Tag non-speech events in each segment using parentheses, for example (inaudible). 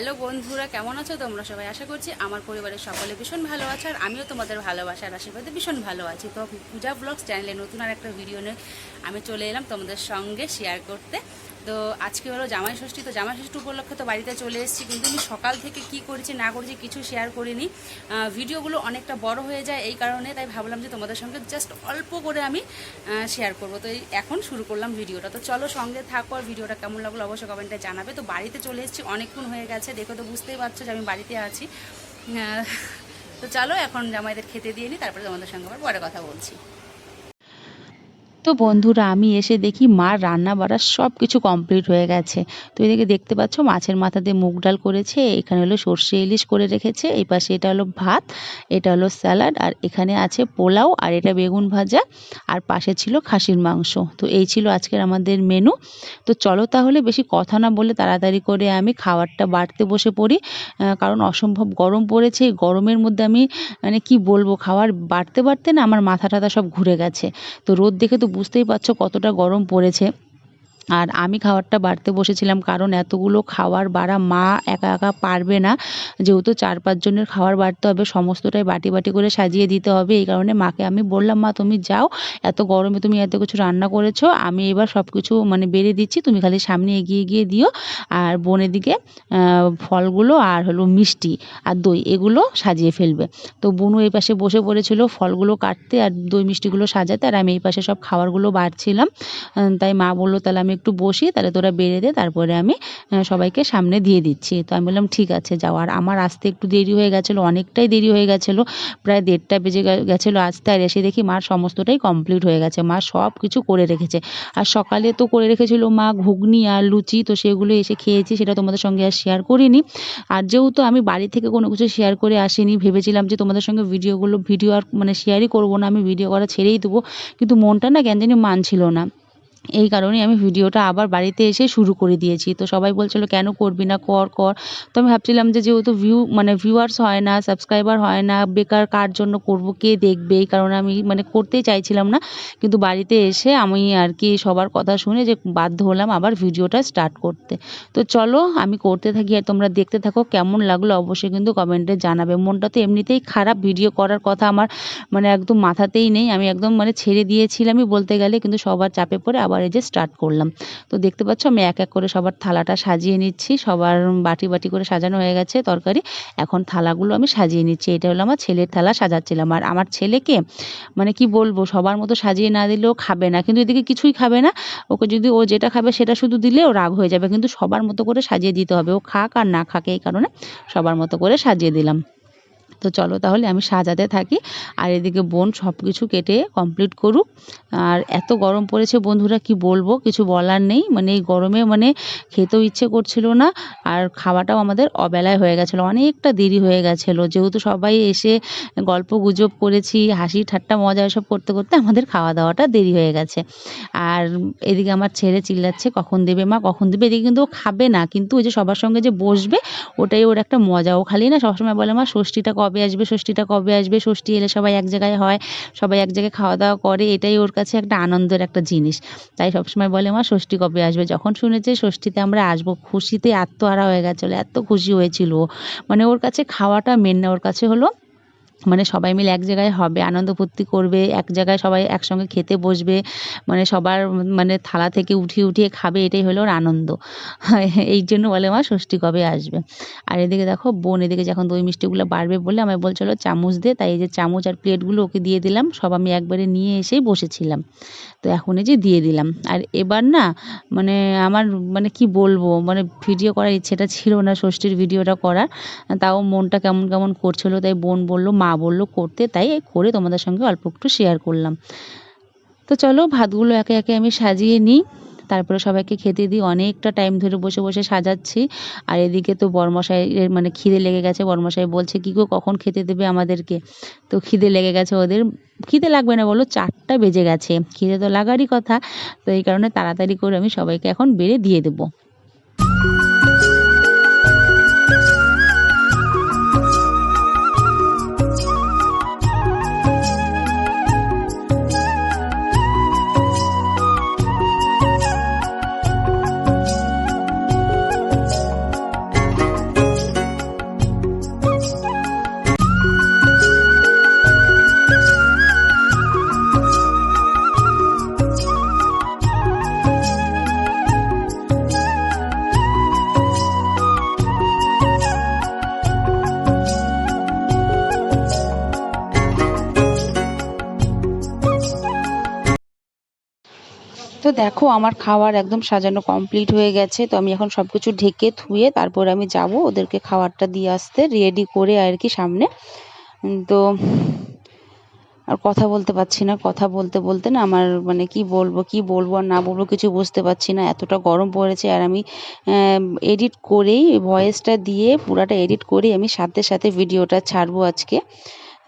Hello বন্ধুরা, কেমন আছো তোমরা সবাই? আশা করছি আমার পরিবারের সকলে ভীষণ ভালো আছো আর আমিও তোমাদের ভালোবাসার আশীর্বাদে ভীষণ ভালো আছি। তো পূজা ব্লগস চ্যানেলে নতুন আর একটা ভিডিও নিয়ে আমি চলে এলাম তোমাদের সঙ্গে শেয়ার করতে। তো আজকে হলো জামাই ষষ্ঠী, তো জামাই ষষ্ঠী উপলক্ষে তো বাড়িতে চলে এসেছি। কিন্তু আমি সকাল থেকে কি করেছি, না করেছি কিছু শেয়ার করিনি। ভিডিওগুলো অনেকটা বড় হয়ে যায় এই কারণে, তাই ভাবলাম যে তোমাদের সঙ্গে জাস্ট অল্প করে আমি শেয়ার করব। তো এখন শুরু করলাম ভিডিওটা। তো চলো সঙ্গে থাকো আর ভিডিওটা কেমন লাগল অবশ্যই কমেন্টে জানাবে। তো বাড়িতে চলে এসেছি, অনেকক্ষণ হয়ে গেছে। দেখো তো বুঝতেই পারছ যে আমি বাড়িতে আছি। তো চলো এখন জামাইদের খেতে দিয়ে নিই তারপরে তোমাদের সঙ্গে আবার পরে কথা বলছি। তো বন্ধুরা, আমি এসে দেখি মার রান্না বাড়া সব কিছু কমপ্লিট হয়ে গেছে। তো এদিকে দেখতে পাচ্ছ, মাছের মাথা দিয়ে মুগ ডাল করেছে, এখানে হলো সর্ষে ইলিশ করে রেখেছে, এই পাশে এটা হলো ভাত, এটা হলো স্যালাড, আর এখানে আছে পোলাও, আর এটা বেগুন ভাজা, আর পাশে ছিল খাসির মাংস। তো এই ছিল আজকের আমাদের মেনু তো চলো তাহলে বেশি কথা না বলে তাড়াতাড়ি করে আমি খাবারটা বাড়তে বসে পড়ি কারণ অসম্ভব গরম পড়েছে, এই গরমের মধ্যে আমি মানে কি বলব, খাবার বাড়তে বাড়তে না আমার মাথা টাথা সব ঘুরে গেছে। তো রোদ দেখে তো বুঝতেই পারছ কতটা গরম পড়েছে। আর আমি খাবারটা বাড়তে বসেছিলাম কারণ এতগুলো খাবার বাড়া মা একা একা পারবে না। যেহেতু চার পাঁচজনের খাবার বাড়তে হবে, সমস্তটাই বাটি বাটি করে সাজিয়ে দিতে হবে। এই কারণে মাকে আমি বললাম, মা, তুমি যাও। এত গরমে তুমি এত কিছু রান্না করেছ। আমি এবার সব কিছু মানে বেড়ে দিচ্ছি। তুমি খালি সামনে এগিয়ে গিয়ে দিও। আর বোনের দিকে ফলগুলো আর হলো মিষ্টি আর দই এগুলো সাজিয়ে ফেলবে। তো বুনু এই পাশে বসে পড়েছিল ফলগুলো কাটতে আর দই মিষ্টিগুলো সাজাতে। আর আমি এই পাশে সব খাবারগুলো বাড়ছিলাম। তাই মা বলল, তাহলে আমি একটু বসি, তাহলে তোরা বেড়ে দে, তারপরে আমি সবাইকে সামনে দিয়ে দিচ্ছি। তো আমি বললাম, ঠিক আছে, যাও। আর আমার আসতে একটু দেরি হয়ে গেছিল, অনেকটাই দেরি হয়ে গেছিল, প্রায় দেড়টা বেজে গেছিল আসতে। আর এসে দেখি মার সমস্তটাই কমপ্লিট হয়ে গেছে, মা সব কিছু করে রেখেছে। আর সকালে তো করে রেখেছিল মা ঘুগনি আর লুচি, তো সেগুলো এসে খেয়েছি, সেটা তোমাদের সঙ্গে আর শেয়ার করিনি। আর যেহেতু আমি বাড়ি থেকে কোনো কিছু শেয়ার করে আসিনি, ভেবেছিলাম যে তোমাদের সঙ্গে ভিডিওগুলো, ভিডিও আর মানে শেয়ারই করব না, আমি ভিডিও করা ছেড়েই দেবো, কিন্তু মনটা না কেন জানি মানছিল না। এই কারণেই আমি ভিডিওটা আবার বাড়িতে এসে শুরু করে দিয়েছি। তো সবাই বলছিল, কেন করবি না? কর কর। তো আমি ভাবছিলাম যে যেহেতু ভিউ মানে ভিউয়ার্স হয় না সাবস্ক্রাইবার হয় না, বেকার কার জন্য করব, কে দেখবে? এই কারণে আমি মানে করতেই চাইছিলাম না। কিন্তু বাড়িতে এসে আমি আর কি সবার কথা শুনে যে বাধ্য হলাম আবার ভিডিওটা স্টার্ট করতে। তো চলো, আমি করতে থাকি আর তোমরা দেখতে থাকো, কেমন লাগল অবশ্যই কিন্তু কমেন্টে জানাবে। মনটা তো এমনিতেই খারাপ ভিডিও করার কথা আমার মানে একদম মাথাতেই নেই। আমি একদম মানে ছেড়ে দিয়েছিলামই বলতে গেলে, কিন্তু সবার চাপে পড়ে আবার এই যে স্টার্ট করলাম। তো দেখতে পাচ্ছ আমি এক এক করে সবার থালাটা সাজিয়ে নিচ্ছি। সবার বাটি বাটি করে সাজানো হয়ে গেছে তরকারি। এখন থালাগুলো আমি সাজিয়ে নিচ্ছি। এটা হলো আমার ছেলের থালা, সাজাচ্ছিলাম। আর আমার ছেলেকে মানে কি বলব, সবার মতো সাজিয়ে না দিলেও খাবে না। কিন্তু এদিকে কিছুই খাবে না। ওকে যদি ও যেটা খাবে সেটা শুধু দিলে ও রাগ হয়ে যাবে। কিন্তু সবার মতো করে সাজিয়ে দিতে হবে। ও খাক আর না খাক এই কারণে সবার মতো করে সাজিয়ে দিলাম। তো চলো তাহলে আমি সাজাতে থাকি। আর এদিকে বোন সব কিছু কেটে কমপ্লিট করুক। আর এত গরম পড়েছে বন্ধুরা, কি বলব? কিছু বলার নেই। মানে এই গরমে মানে খেতেও ইচ্ছে করছিল না। আর খাওয়াটাও আমাদের অবেলায় হয়ে গেছিল। অনেকটা দেরি হয়ে গেছিল। যেহেতু সবাই এসে গল্প গুজব করেছি, হাসি ঠাট্টা, মজা এসব করতে করতে আমাদের খাওয়া দাওয়াটা দেরি হয়ে গেছে। আর এদিকে আমার ছেলে চিল্লাচ্ছে, কখন দেবে মা? কখন দেবে? এদিকে কিন্তু ও খাবে না। কিন্তু ওই যে সবার সঙ্গে যে বসবে, ওটাই ওর একটা মজা। ও খালি না সবসময় বলে, মা, ষষ্ঠীটা কবে আসবে, ষষ্ঠীটা কবে আসবে, ষষ্ঠী এলে সবাই এক জায়গায় হয়, সবাই এক জায়গায় খাওয়া দাওয়া করে, এটাই ওর কাছে একটা আনন্দের একটা জিনিস তাই সবসময় বলে, মা, ষষ্ঠী কবে আসবে যখন শুনেছে ষষ্ঠীতে আমরা আসব, খুশিতে আত্মহারা হয়ে গেছিল, এত খুশি হয়েছিল। মানে ওর কাছে খাওয়াটা মেন না, ওর কাছে হলো মানে সবাই মিলে এক জায়গায় হবে, আনন্দ ফুর্তি করবে, এক জায়গায় সবাই একসঙ্গে খেতে বসবে মানে সবার মানে থালা থেকে উঠিয়ে উঠিয়ে খাবে, এটাই হলো ওর আনন্দ। (laughs) এই জন্য বলে মা ষষ্ঠী কবে আসবে? আর এদিকে দেখো বোন, এদিকে যখন দই মিষ্টিগুলো বাড়বে বলে আমায় বলছিল চামচ দে। তাই এই যে চামচ আর প্লেটগুলো ওকে দিয়ে দিলাম, সব আমি একবারে নিয়ে এসেই বসেছিলাম। তো এখন এই যে দিয়ে দিলাম। আর এবার না মানে আমার মানে কি বলব মানে ভিডিও করার ইচ্ছেটা ছিল না ষষ্ঠীর ভিডিওটা করার, তাও মনটা কেমন কেমন করছিল, তাই বোন বলল, মা বলল করতে, তাই করে তোমাদের সঙ্গে অল্প একটু শেয়ার করলাম। তো চলো ভাতগুলো একে একে আমি সাজিয়ে নিই। তারপরে সবাইকে খেতে দিই। অনেকটা টাইম ধরে বসে বসে সাজাচ্ছি। আর এদিকে তো বরমশাই মানে খিদে লেগে গেছে। বরমশাই বলছে, কী গো, কখন খেতে দেবে আমাদেরকে? তো খিদে লেগে গেছে ওদের। খিদে লাগবে না বলো, চারটা বেজে গেছে। খিদে তো লাগারই কথা। তো এই কারণে তাড়াতাড়ি করে আমি সবাইকে এখন বেড়ে দিয়ে দেবো। দেখো, আমার খাবার একদম সাজানো কমপ্লিট হয়ে গেছে। তো আমি এখন সব কিছু ঢেকে ধুয়ে তারপর আমি যাব ওদেরকে খাবারটা দিয়ে আসতে রেডি করে আর কি সামনে। তো আর কথা বলতে পারছি না, কথা বলতে বলতে না আমার মানে কি বলব কি বলব আর না বলব কিছু বুঝতে পারছি না। এতটা গরম পড়েছে আর আমি এডিট করেই ভয়েসটা দিয়ে পুরাটা এডিট করেই আমি সাথে সাথে ভিডিওটা ছাড়বো আজকে।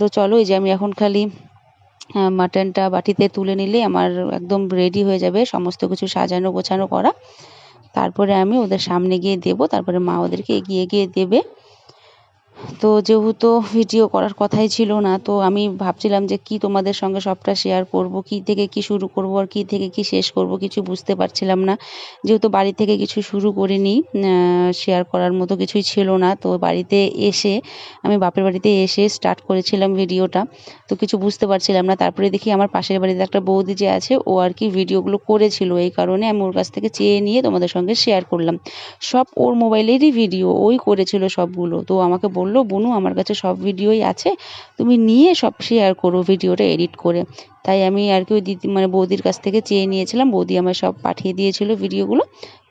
তো চলো এই যে আমি এখন খালি মাটনটা বাটিতে তুলে নিলে আমার একদম রেডি হয়ে যাবে। সমস্ত কিছু সাজানো গোছানো করা। তারপরে আমি ওদের সামনে গিয়ে দেবো। তারপরে মা ওদেরকে এগিয়ে গিয়ে দেবে। তো যেহেতু ভিডিও করার কথাই ছিল না, তো আমি ভাবছিলাম যে কি তোমাদের সঙ্গে সবটা শেয়ার করব, কি থেকে কি শুরু করব আর কি থেকে কি শেষ করব কিছু বুঝতে পারছিলাম না। যেহেতু বাড়ি থেকে কিছু শুরু করিনি শেয়ার করার মতো কিছুই ছিল না, তো বাড়িতে এসে, আমি বাপের বাড়িতে এসে স্টার্ট করেছিলাম ভিডিওটা, তো কিছু বুঝতে পারছিলাম না। তারপরে দেখি আমার পাশের বাড়িতে একটা বৌদি যে আছে, ও আর কি ভিডিওগুলো করেছিল, এই কারণে আমি ওর কাছ থেকে চেয়ে নিয়ে তোমাদের সঙ্গে শেয়ার করলাম। সব ওর মোবাইলেরই ভিডিও, ওই করেছিল সবগুলো, তো আমাকে বলল বনু, আমার কাছে সব ভিডিওই আছে। তুমি নিয়ে সব শেয়ার করো ভিডিওটা এডিট করে। তাই আমি আর কি ওই দিদি মানে বৌদির কাছ থেকে চেয়ে নিয়েছিলাম। বৌদি আমার সব পাঠিয়ে দিয়েছিল ভিডিওগুলো।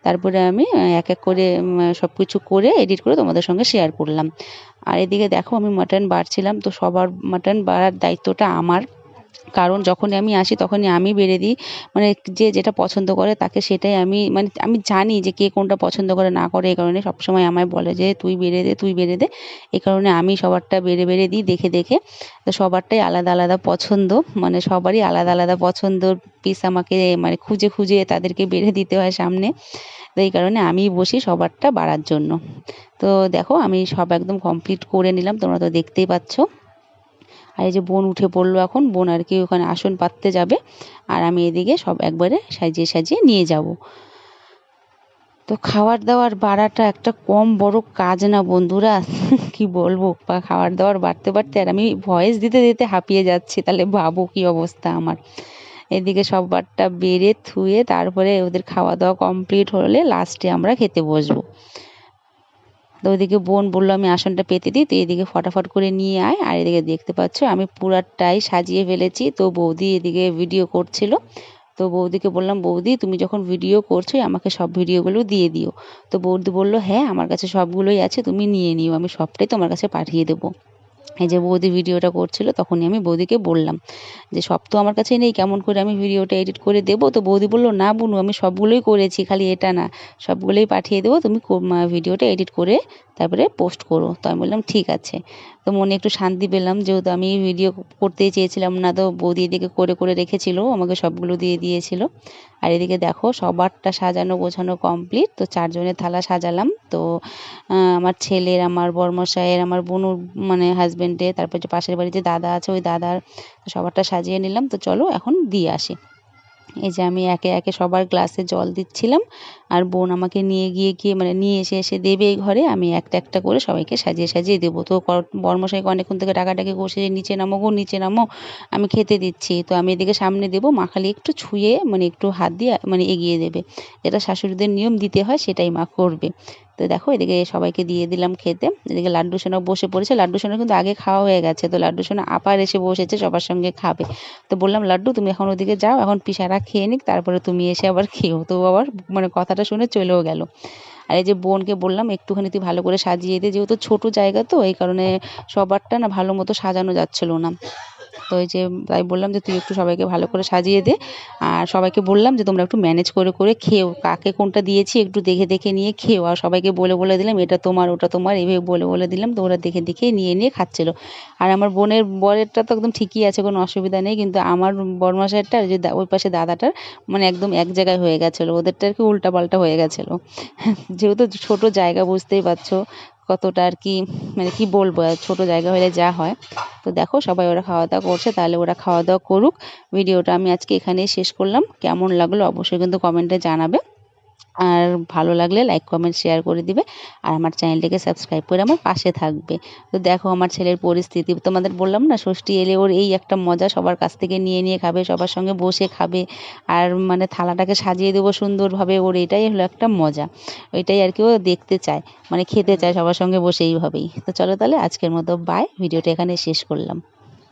তারপরে আমি এক এক করে সব কিছু করে এডিট করে তোমাদের সঙ্গে শেয়ার করলাম। আর এদিকে দেখো, আমি মাটন বাড়ছিলাম। তো সবার মাটন বাড়ার দায়িত্বটা আমার। কারণ যখনই আমি আসি, তখনই আমি বেড়ে দিই। মানে যে যেটা পছন্দ করে, তাকে সেটাই আমি মানে আমি জানি যে কে কোনটা পছন্দ করে, না করে, এই কারণে সবসময় আমায় বলে যে, তুই বেড়ে দে, তুই বেড়ে দে। এই কারণে আমি সবারটা বেড়ে বেড়ে দিই, দেখে দেখে। তো সবারটাই আলাদা আলাদা পছন্দ। মানে সবারই আলাদা আলাদা পছন্দর পিস আমাকে মানে খুঁজে খুঁজে তাদেরকে বেড়ে দিতে হয় সামনে। তো এই কারণে আমি বসি সবারটা বাড়ার জন্য। তো দেখো, আমি সব একদম কমপ্লিট করে নিলাম। তোমরা তো দেখতেই পাচ্ছ। আর এই যে বোন উঠে পড়ল এখন, বোন আর কি ওখানে আসন পাততে যাবে। আর আমি এদিকে সব একবারে সাজিয়ে সাজিয়ে নিয়ে যাব। তো খাবার দাবার বাড়াটা একটা কম বড় কাজ না বন্ধুরা, (laughs) কি বলব? বা খাওয়ার দাওয়ার বাড়তে বাড়তে আর আমি ভয়েস দিতে দিতে হাঁপিয়ে যাচ্ছি, তাহলে ভাবো কি অবস্থা আমার। এদিকে সববারটা বেড়ে থুয়ে তারপরে ওদের খাওয়া দাওয়া কমপ্লিট হলে লাস্টে আমরা খেতে বসবো। তো ওইদিকে বোন বলল, আমি আসনটা পেতে দিই তো এদিকে ফটাফট করে নিয়ে আয়, আর এদিকে দেখতে পাচ্ছ আমি পুরাটাই সাজিয়ে ফেলেছি। তো বৌদি এদিকে ভিডিও করছিল। তো বৌদিকে বললাম, বৌদি, তুমি যখন ভিডিও করছ আমাকে সব ভিডিওগুলো দিয়ে দিও। তো বৌদি বলল হ্যাঁ আমার কাছে সবগুলোই আছে, তুমি নিয়ে নিও, আমি সবটাই তোমার কাছে পাঠিয়ে দেবো। এই যে বৌদি ভিডিওটা করছিল, তখনই আমি বৌদিকে বললাম যে, সব তো আমার কাছে নেই, কেমন করে আমি ভিডিওটা এডিট করে দেব? তো বৌদি বলল, না বুনু, আমি সবগুলোই করেছি, খালি এটা না, সবগুলোই পাঠিয়ে দেবো, তুমি ভিডিওটা এডিট করে তারপরে পোস্ট করো। তো আমি বললাম, ঠিক আছে। তো মনে একটু শান্তি পেলাম, যেহেতু আমি ভিডিও করতেই চেয়েছিলাম না তো বৌদি এদিকে করে করে রেখেছিল, আমাকে সবগুলো দিয়ে দিয়েছিল। আর এদিকে দেখো সবারটা সাজানো গোছানো কমপ্লিট তো চারজনের থালা সাজালাম। তো আমার ছেলের, আমার বর্মশাইয়ের, আমার বোনুর মানে হাজবেন্ডের তারপর যে পাশের বাড়িতে দাদা আছে, ওই দাদার সবারটা সাজিয়ে নিলাম। তো চলো এখন দিয়ে আসি। এই যে আমি একে একে সবার গ্লাসে জল দিচ্ছিলাম আর বোন আমাকে নিয়ে গিয়ে গিয়ে মানে নিয়ে এসে এসে দেবে এই ঘরে, আমি একটা একটা করে সবাইকে সাজিয়ে সাজিয়ে দেবো। তো বর্মশাইকে অনেকক্ষণ থেকে ডাকাডাকি বসে নিচে নামো গো, নিচে নামো, আমি খেতে দিচ্ছি। তো আমি এদিকে সামনে দেবো, মা খালি একটু ছুঁয়ে মানে একটু হাত দিয়ে মানে এগিয়ে দেবে। এটা শাশুড়িদের নিয়ম, দিতে হয় সেটাই মা করবে। তো দেখো, এদিকে সবাইকে দিয়ে দিলাম খেতে। এদিকে লাড্ডু সোনা বসে পড়েছে। লাড্ডু সোনা কিন্তু আগে খাওয়া হয়ে গেছে। তো লাড্ডু সোনা আবার এসে বসেছে, সবার সঙ্গে খাবে। তো বললাম, লাড্ডু, তুমি এখন ওদিকে যাও, এখন পিসারা খেয়ে নিক, তারপরে তুমি এসে আবার খেও তো আবার মানে কথাটা শুনে চলেও গেল। আর এই যে বোনকে বললাম, একটুখানি তুই ভালো করে সাজিয়ে দে, যেহেতু ছোট জায়গা তো, এই কারণে সবারটা না ভালো মতো সাজানো যাচ্ছিল না। তো এই যে তাই বললাম যে তুই একটু সবাইকে ভালো করে সাজিয়ে দে। আর সবাইকে বললাম যে তোমরা একটু ম্যানেজ করে করে খেও। কাকে কোনটা দিয়েছি একটু দেখে দেখে নিয়ে খেও। আর সবাইকে বলে বলে দিলাম, এটা তোমার, ওটা তোমার। এইভাবে বলে বলে দিলাম। তো ওরা দেখে দেখে নিয়ে নিয়ে খাচ্ছিল। আর আমার বোনের বরেরটা তো একদম ঠিকই আছে, কোনো অসুবিধা নেই। কিন্তু আমার বরমাসারটা যে ওই পাশে দাদাটার মানে একদম এক জায়গায় হয়ে গেছিল। ওদেরটা আর কি উল্টা পাল্টা হয়ে গেছিল। যেহেতু ছোট জায়গা, বুঝতেই পারছ। কতটা আর কি মানে কি বলব ছোট জায়গা হলে যা হয়। তো দেখো, সবাই ওরা খাওয়া দাওয়া করছে, তাহলে ওরা খাওয়া দাওয়া করুক। ভিডিওটা আমি আজকে এখানেই শেষ করলাম। কেমন লাগল অবশ্যই কিন্তু কমেন্টে জানাবে। আর ভালো লাগলে লাইক কমেন্ট শেয়ার করে দিবে। আর আমার চ্যানেলটিকে সাবস্ক্রাইব করে আমার পাশে থাকবে। তো দেখো আমার ছেলের পরিস্থিতি। তোমাদের বললাম না, ষষ্ঠী এলে ওর এই একটা মজা, সবার কাছ থেকে নিয়ে নিয়ে খাবে, সবার সঙ্গে বসে খাবে। আর মানে থালাটাকে সাজিয়ে দেবো সুন্দরভাবে, ওর এটাই হলো একটা মজা। ওইটাই আর কি ও দেখতে চায় মানে খেতে চায়, সবার সঙ্গে বসে এইভাবেই। তো চলো তাহলে আজকের মতো বাই ভিডিওটা এখানে শেষ করলাম।